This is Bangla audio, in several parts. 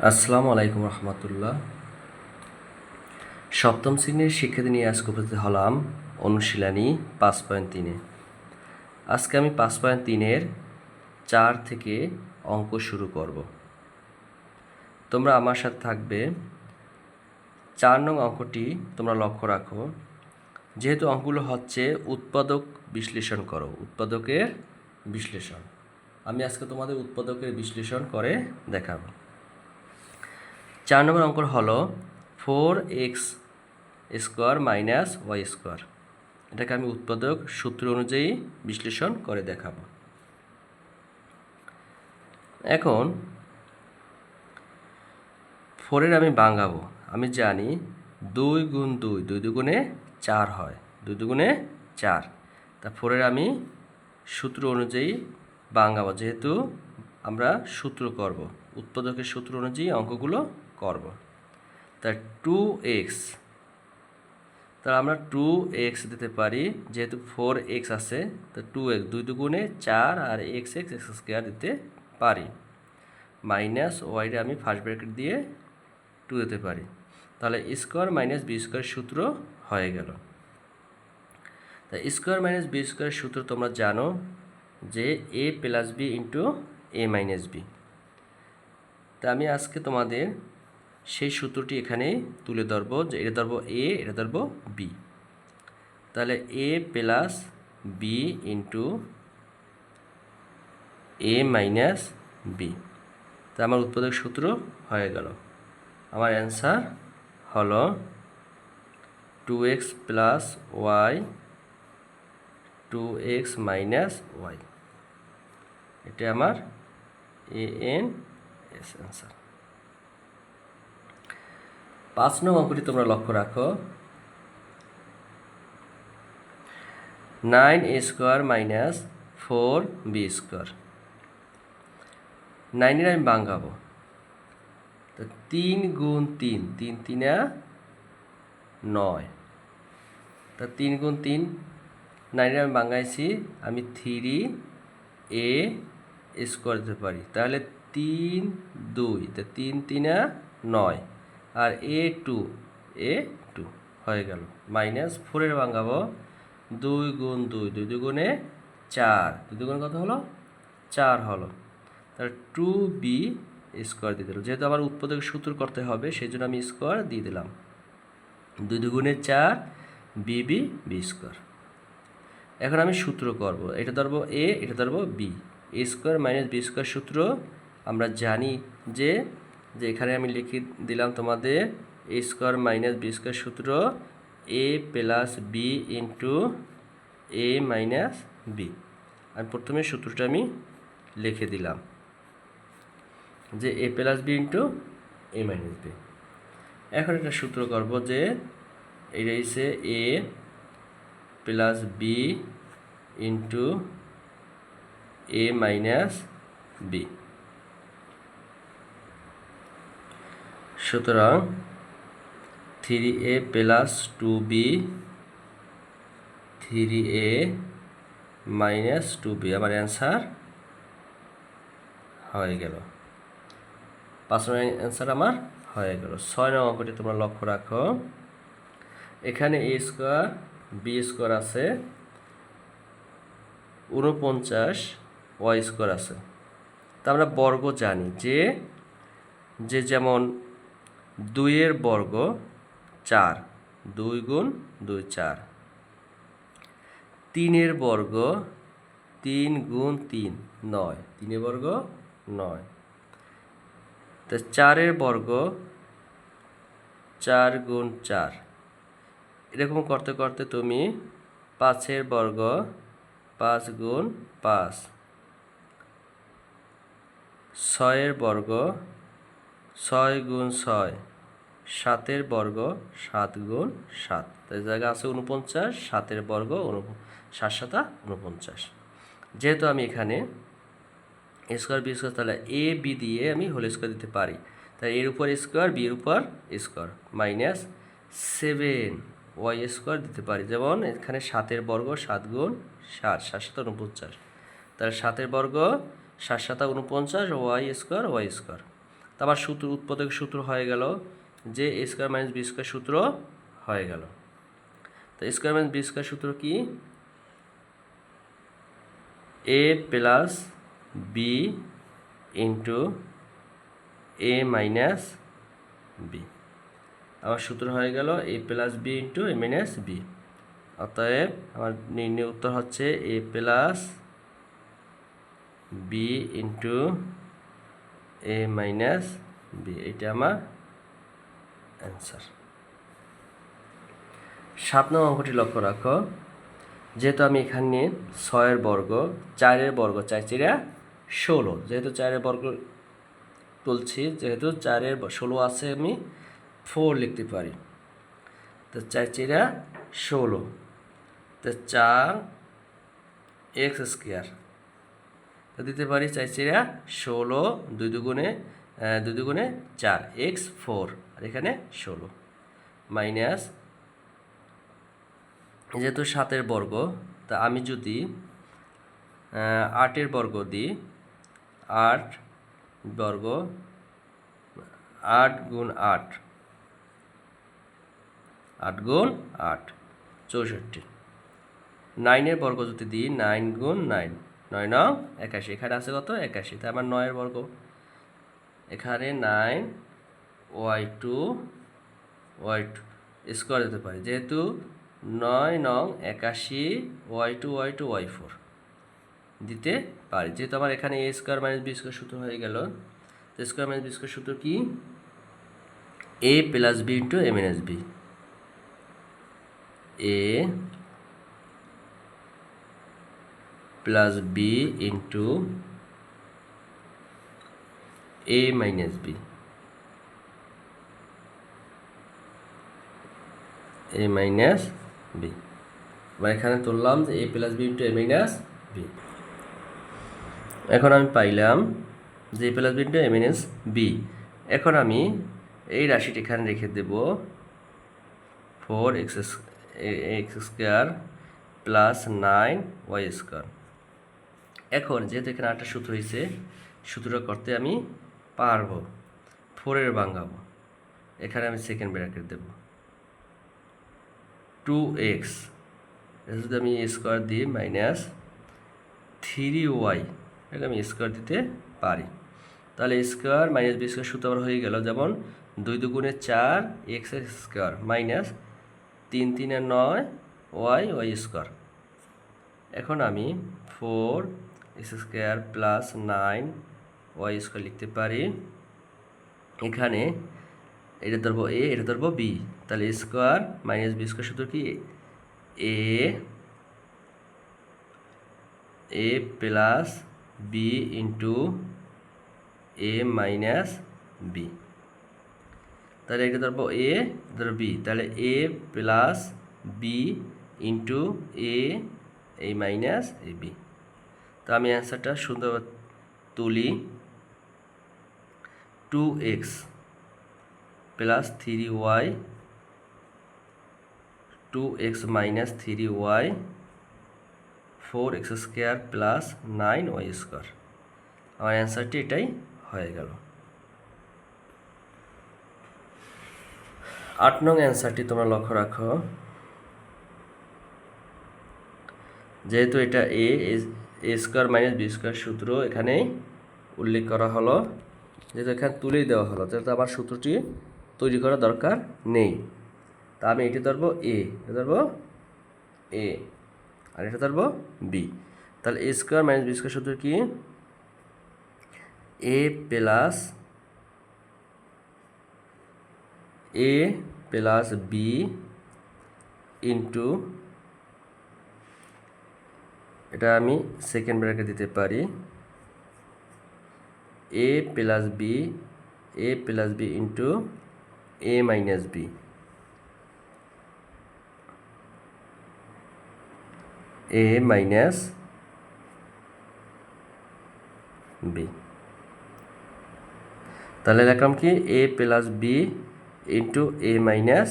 আসসালামু আলাইকুম রহমতুল্লাহ। সপ্তম শ্রেণির শিক্ষার্থী নিয়ে আজকে উপস্থিত হলাম অনুশীলনী পাঁচ পয়েন্ট তিনে। আজকে আমি পাঁচ পয়েন্ট তিনের চার থেকে অঙ্ক শুরু করব। তোমরা আমার সাথে থাকবে। চার নং অঙ্কটি তোমরা লক্ষ্য রাখো। যেহেতু অঙ্কগুলো হচ্ছে উৎপাদক বিশ্লেষণ করো, উৎপাদকের বিশ্লেষণ। আমি আজকে তোমাদের উৎপাদকের বিশ্লেষণ করে দেখাবো। চার নম্বর অঙ্ক হলো four x square minus y square. এটাকে আমি উৎপাদক সূত্র অনুযায়ী বিশ্লেষণ করে দেখাবো। এখন ফোরের আমি বাঙাবো আমি জানি দুই গুণ দুই দুই দুগুণে চার হয়, দুই দুগুণে চার। তা ফোরের আমি সূত্র অনুযায়ী বাঙাবো যেহেতু আমরা সূত্র করব। উৎপাদকের সূত্র অনুযায়ী অঙ্কগুলো করব। তা টু এক্স তাহলে আমরা টু এক্স দিতে পারি, যেহেতু ফোর এক্স আছে, তো টু এক্স দুই দুগুণে চার আর এক্স এক্স এক্স স্কোয়ার দিতে পারি। মাইনাস ওয়াইটা আমি ফার্স্ট ব্র্যাকেট দিয়ে টু দিতে পারি। তাহলে স্কোয়ার মাইনাস বি স্কোয়ার সূত্র হয়ে গেল। তা স্কোয়ার মাইনাস বি স্কোয়ার সূত্র তোমরা জানো যে a plus b into a minus b তা আমি আজকে তোমাদের সেই সূত্রটি এখানে তুলে ধরবো যে এটা ধরবো এ এটা ধরবো বি তাহলে a plus b into a minus b তা আমার উৎপাদক সূত্র হয়ে গেল। আমার অ্যান্সার হলো two x plus y two x minus y এটা আমার এ এন এস অ্যান্সার। পাঁচ নং অঙ্কটি তোমরা লক্ষ্য রাখো। Nine a square minus four b square. নাইনের আমি বাঙ্গাবো। তো তিন গুণ তিন তিন তিনা নয়। তা তিন গুণ তিন, নাইনের আমি বাঙ্গাইছি, আমি থ্রি এ স্কোয়ার দিতে পারি। তাহলে তিন দুই, তা তিন তিনা নয়। আর এ টু এ টু হয়ে গেল। মাইনাস ফোরের ভাঙাবো দুই গুণ দুই দুই দুগুণে চার। দুই দুগুণে কত হলো? চার হলো। তাহলে টু বি স্কোয়ার দিয়ে দিলাম। যেহেতু আমার উৎপাদক সূত্র করতে হবে সেই জন্য আমি স্কোয়ার দিয়ে দিলাম। দুই দুগুণে চার, বি বি বি স্কোয়ার। এখন আমি সূত্র করব। এটা ধরবো এ, এটা ধরবো b. A square minus b square সূত্র আমরা জানি যে যে এখানে আমি লিখে দিলাম তোমাদের a square minus b square সূত্র a plus b into a minus b আমি প্রথমে সূত্রটা আমি লিখে দিলাম যে a plus b into a minus b এখন একটা সূত্র করব যে এটা হচ্ছে a plus b into a minus b সুতরাং three a plus two b three a minus two b আমার অ্যান্সার হয়ে গেল। পাঁচ নম্বর অ্যান্সার আমার হয়ে গেল। ছয় নম্বর অঙ্কটি তোমরা লক্ষ্য রাখো। এখানে এ স্কোয়ার বি স্কোয়ার আছে। উনপঞ্চাশ ওয়াই স্কোয়ার আছে। তা আমরা বর্গ জানি যে যে যেমন দুইয়ের বর্গ চার। দুই গুণ দুই চার। তিনের বর্গ তিন গুণ তিন, নয়। তিনের বর্গ নয়। তো চারের বর্গ চার গুণ চার। এরকম করতে করতে তুমি পাঁচের বর্গ পাঁচ গুণ পাঁচ। ছয়ের বর্গ ছয় গুণ ছয়। সাতের বর্গ সাত গুণ সাত। তাই জায়গা আছে উনপঞ্চাশ সাতের বর্গ সাত সাতা উনপঞ্চাশ যেহেতু আমি এখানে স্কোয়ার বি স্কোয়ার তাহলে এ বি দিয়ে আমি হোল স্কোয়ার দিতে পারি। তাই এর উপর স্কোয়ার বির উপর square minus seven y square দিতে পারি। যেমন এখানে সাতের বর্গ সাত গুণ সাত সাত সাত উনপঞ্চাশ তাহলে সাতের বর্গ সাত সাতা উনপঞ্চাশ ওয়াই স্কোয়ার ওয়াই স্কোয়ার তারপর সূত্র, উৎপাদক সূত্র হয়ে গেল যে a square minus b square সূত্র হয়ে গেল। তো স্কোয়ার মাইনাস বি স্কোয়ার সূত্র কি? A plus b into a minus b আমার সূত্র হয়ে গেল a plus b into a minus b অতএব আমার নির্ণয় উত্তর হচ্ছে a plus b into a minus b এটা আমার অ্যান্সার। সাত নম্বর অঙ্কটি লক্ষ্য রাখো। যেহেতু আমি এখানে ছয়ের বর্গ, চারের বর্গ চার চিরা ষোলো। যেহেতু চারের বর্গ তুলছি, যেহেতু চারের ষোলো আছে, আমি ফোর লিখতে পারি। তো চার চিরা ষোলো। তো চার এক্স স্কোয়ার তো দিতে পারি চার চিরা ষোলো দুই দুগুণে দুই দুগুণে চার এক্স ফোর আর এখানে ষোলো। মাইনাস যেহেতু সাতের বর্গ, তা আমি যদি আটের বর্গ দিই, আট বর্গ, আট গুণ আট আট গুণ আট, চৌষট্টি। নাইনের বর্গ যদি দিই, নাইন গুণ নাইন, নয় নং একাশি, এখানে আছে কত? একাশি তাই আমার নয়ের বর্গ। এখানে nine y two y two square দিতে পারি। যেহেতু নয় নং একাশি y two y two y four দিতে পারি। যেহেতু আমার এখানে a square minus b square সূত্র হয়ে গেল, তো স্কোয়ার মাইনাস বি স্কোয়ার সূত্র কি? A plus b into a minus b a plus b into a minus b a minus b এবার এখানে তুললাম যে a plus b into a minus b এখন আমি পাইলাম যে a plus b into a minus b এখন আমি এই রাশিটি এখানে রেখে দেব four x x square plus nine y square এখন যেহেতু এখানে আটটা সূত্র হয়েছে সূত্রটা করতে আমি পারব ফোরের ভাঙাবো এখানে আমি সেকেন্ড ব্র্যাকেট দেব। টু এক্স যদি আমি স্কোয়ার দিই মাইনাস থ্রি ওয়াই এটা আমি স্কোয়ার দিতে পারি। তাহলে স্কোয়ার মাইনাস বি স্কোয়ার সূত্র হয়ে গেল যেমন দুই দুগুণে চার এক্স স্কোয়ার মাইনাস তিন তিনে নয় ওয়াই ওয়াই স্কোয়ার এখন আমি four x square plus nine y square লিখতে পারি। এখানে এটা ধরবো এ এটা ধরবো বি তাহলে স্কোয়ার মাইনাস বি স্কোয়ার সূত্র কি? A a plus b into a minus b তাহলে এটা ধরবো এ ধরো বি তাহলে a plus b into a এই মাইনাস এ বি তো আমি অ্যান্সারটা সুন্দর তুলি। Two x plus three y two x minus three y four x square plus nine y square. আমার অ্যান্সারটি এটাই হয়ে গেল। আট নং অ্যান্সারটি তোমরা লক্ষ্য রাখো। যেহেতু এটা a a square minus b square সূত্র এখানে উল্লেখ করা হলো। যেহেতু এখানে তুলেই দেওয়া হলো যেহেতু আমার সূত্রটি তৈরি করা দরকার নেই। তা আমি এটি ধরবো এ এটা ধরবো এ আর এটা ধরবো বি তাহলে A square minus B square সূত্র কি? A plus A plus B into এটা আমি সেকেন্ড ব্র্যাকেট দিতে পারি। A plus B A plus B into A minus B A minus B তাহলে লিখলাম কি? A plus B into A minus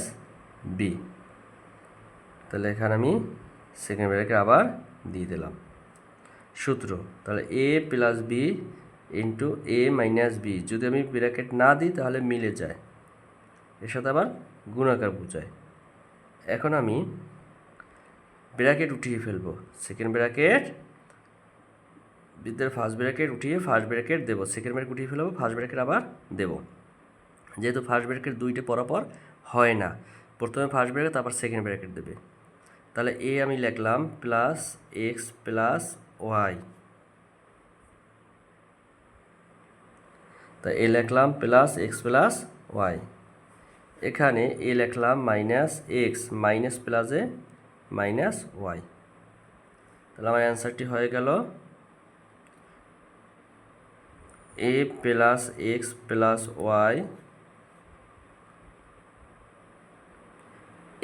B তাহলে এখানে আমি সেকেন্ড ব্র্যাকেট আবার দিয়ে দিলাম। সূত্র, তাহলে A plus B into A minus B যদি আমি ব্র্যাকেট না দিই, তাহলে মিলে যায়। এর সাথে আবার গুণাকার বোঝায়। এখন আমি ব্র্যাকেট উঠিয়ে ফেলব। সেকেন্ড ব্র্যাকেট, বিদ্যার ফার্স্ট ব্র্যাকেট উঠিয়ে ফার্স্ট ব্র্যাকেট দেবো। সেকেন্ড ব্র্যাকেট উঠিয়ে ফেলব ফার্স্ট ব্র্যাকেট আবার দেবো। যেহেতু ফার্স্ট ব্র্যাকেট দুইটা পরপর হয় না, প্রথমে ফার্স্ট ব্র্যাকেট, তারপর সেকেন্ড ব্র্যাকেট দেবে। তাহলে এ আমি লিখলাম প্লাস এক্স প্লাস ওয়াই তা এ লিখলাম প্লাস এক্স প্লাস ওয়াই এখানে এ লিখলাম মাইনাস এক্স মাইনাস প্লাসে মাইনাস ওয়াই তাহলে আমার অ্যান্সারটি হয়ে গেল A plus X plus Y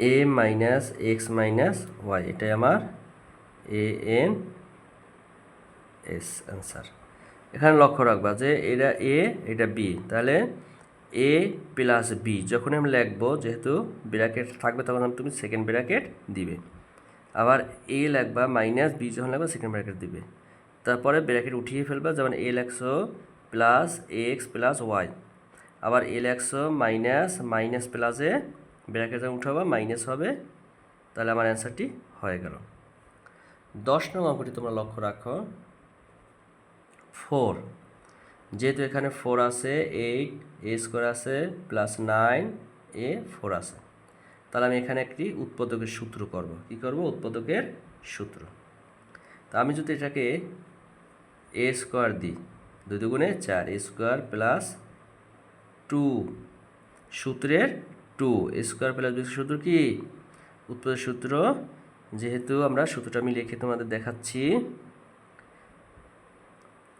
A minus X minus Y এটাই আমার এ এন এস অ্যান্সার এখানে লক্ষ্য রাখবা যে এটা এ এটা বি তাহলে এ প্লাস বি যখন আমি লিখব, যেহেতু ব্র্যাকেট থাকবে, তখন তুমি সেকেন্ড ব্র্যাকেট দিবে। আবার এ লাগবা মাইনাস বি যখন লাগবে সেকেন্ড ব্র্যাকেট দিবে। তারপরে ব্র্যাকেট উঠিয়ে ফেলবা, যেমন এ একশো প্লাস এক্স প্লাস ওয়াই আবার এল একশো মাইনাস মাইনাস প্লাসে ব্র্যাকেট যখন উঠাবা মাইনাস হবে, তাহলে আমার অ্যান্সারটি হয়ে গেল। দশ নম্বর অঙ্কটি তোমরা লক্ষ্য রাখো। ফোর যেহেতু এখানে ফোর আছে এইট এ স্কোয়ার আছে প্লাস নাইন এ ফোর আছে। তাহলে আমি এখানে একটি উৎপাদকের সূত্র করব। কি করব? উৎপাদকের সূত্র। তা আমি যদি এটাকে এ স্কোয়ার দিই, দুই দুগুণে চার এ স্কোয়ার প্লাস টু সূত্রের two A square plus B সূত্র কি? উৎপাদক সূত্র। যেহেতু আমরা সূত্রটা আমি লিখে তোমাদের দেখাচ্ছি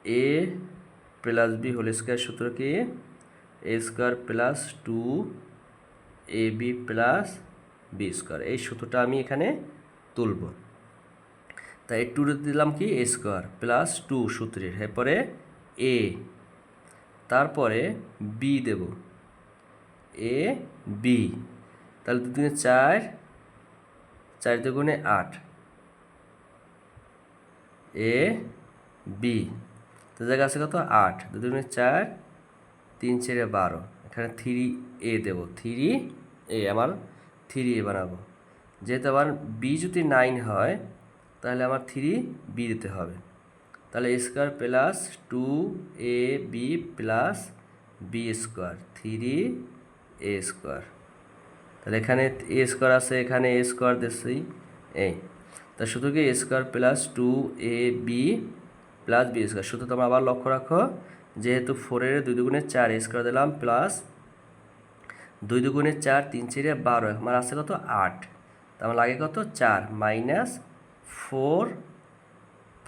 A plus B whole square সূত্র কি? A square plus two A B plus B square. এই সূত্রটা আমি এখানে তুলব। তাই টু দিলাম কি? এ স্কোয়ার প্লাস টু সূত্রের। এরপরে এ, তারপরে বি দেব। এ, বি। তাহলে দুদিনে চার চার দুগুণে আট। A, B. তো জায়গা আছে কত? আট। দুগুণে চার, তিন চারে বারো। এখানে থ্রি এ দেবো। থ্রি এ আমার থ্রি এ বানাবো। যেহেতু আমার বি যদি নাইন হয়, তাহলে আমার থ্রি বি দিতে হবে। তাহলে square plus two A B plus B square three A square তাহলে এখানে এ স্কোয়ার আছে, এখানে এ স্কোয়ার দিচ্ছি এই। তা শুধু কি square plus two A B plus B square শুধু তোমরা আবার লক্ষ্য রাখো, যেহেতু ফোরের দুই দুগুণে চার স্কোয়ার দিলাম প্লাস দুই দুগুণে চার, তিন চারে বারো, আমার আছে কত? আট। আমার লাগে কত? চার minus four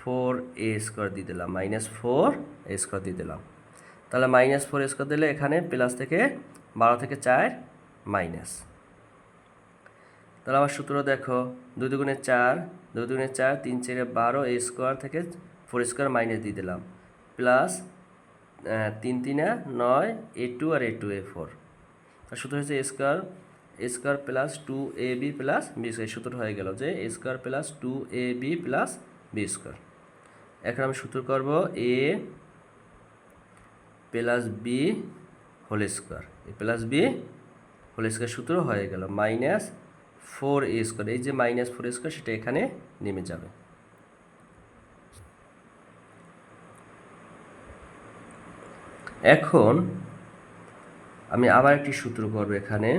four A square দিয়ে দিলাম মাইনাস ফোর এ স্কোয়ার দিয়ে দিলাম। তাহলে মাইনাস ফোর স্কোয়ার দিলে এখানে প্লাস থেকে বারো থেকে চার মাইনাস তাহলে আমার সূত্র দেখো, দুই দুগুণে চার, দুই দুগুণে চার, তিন চারে বারো এ স্কোয়ার থেকে ফোর স্কোয়ার মাইনাস দিয়ে দিলাম। প্লাস তিন তিনে নয়, এ টু আর এ টু, এ ফোর। তার সূত্র হচ্ছে A square square plus two A B plus B square. সূত্র হয়ে গেল যে, A square plus two A B plus B square. এখন আমি সূত্র করব A plus B whole square. A plus B whole square সূত্র হয়ে গেল। Minus four A square. এই যে মাইনাস ফোর স্কোয়ার, সেটা এখানে নেমে যাবে। এখন আমি আবার একটি সূত্র করব এখানে।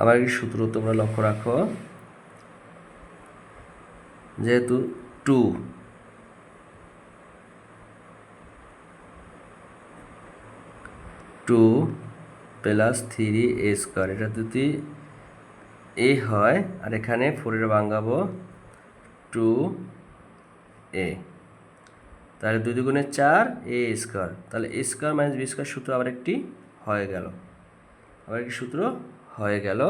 আবার একটি সূত্র তোমরা লক্ষ্য রাখো। যেহেতু two. Two plus three A square, এটা যদি এ হয়, আর এখানে ফোরের বাঙ্গাবো টু এ তাহলে দুই দুগুণে চার এ স্কোয়ার তাহলে A square minus B square সূত্র আবার একটি হয়ে গেল। আবার একটি সূত্র হয়ে গেল।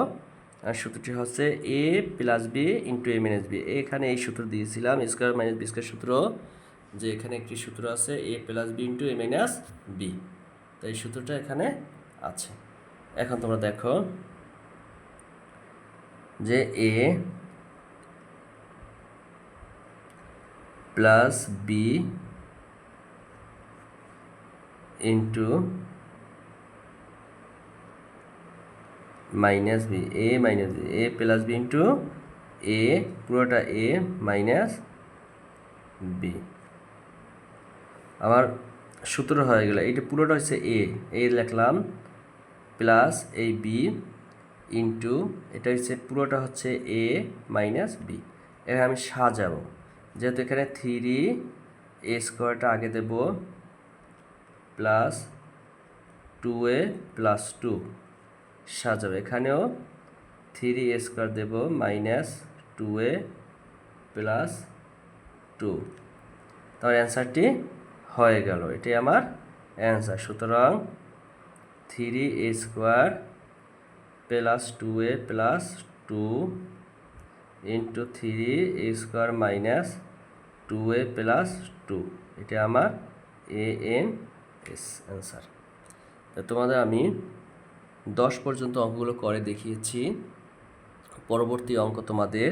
আর সূত্রটি হচ্ছে A plus B into A minus B এখানে এই সূত্র দিয়েছিলাম স্কোয়ার মাইনাস বি স্কোয়ার সূত্র, যে এখানে একটি সূত্র আছে A plus B into A minus B তো এই সূত্রটা এখানে আছে। এখন তোমরা দেখো যে A plus B into minus B A minus B A plus B into A পুরোটা এ মাইনাস বি আমার সূত্র হয়ে গেল, এইটা পুরোটা হচ্ছে এ এ লিখলাম প্লাস এই বি ইন্টু এটা হচ্ছে পুরোটা হচ্ছে এ মাইনাস বি এখানে আমি সাজাবো। যেহেতু এখানে থ্রি এ স্কোয়ারটা আগে দেব plus two A plus two সাজাবো। এখানেও three A square Dev minus two A plus two তার অ্যান্সারটি হয়ে গেল। এটি আমার অ্যান্সার সুতরাং three A square plus two A plus two into three A square minus two A plus two এটা আমার এ এন এস অ্যান্সার তোমাদের আমি দশ পর্যন্ত অঙ্কগুলো করে দেখিয়েছি। পরবর্তী অঙ্ক তোমাদের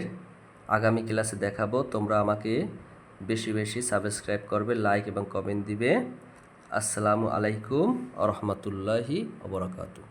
আগামী ক্লাসে দেখাবো। তোমরা আমাকে বেশি বেশি সাবস্ক্রাইব করবে লাইক এবং কমেন্ট দিবে। আসসালামু আলাইকুম আ রহমতুল্লাহি অবরাকাতু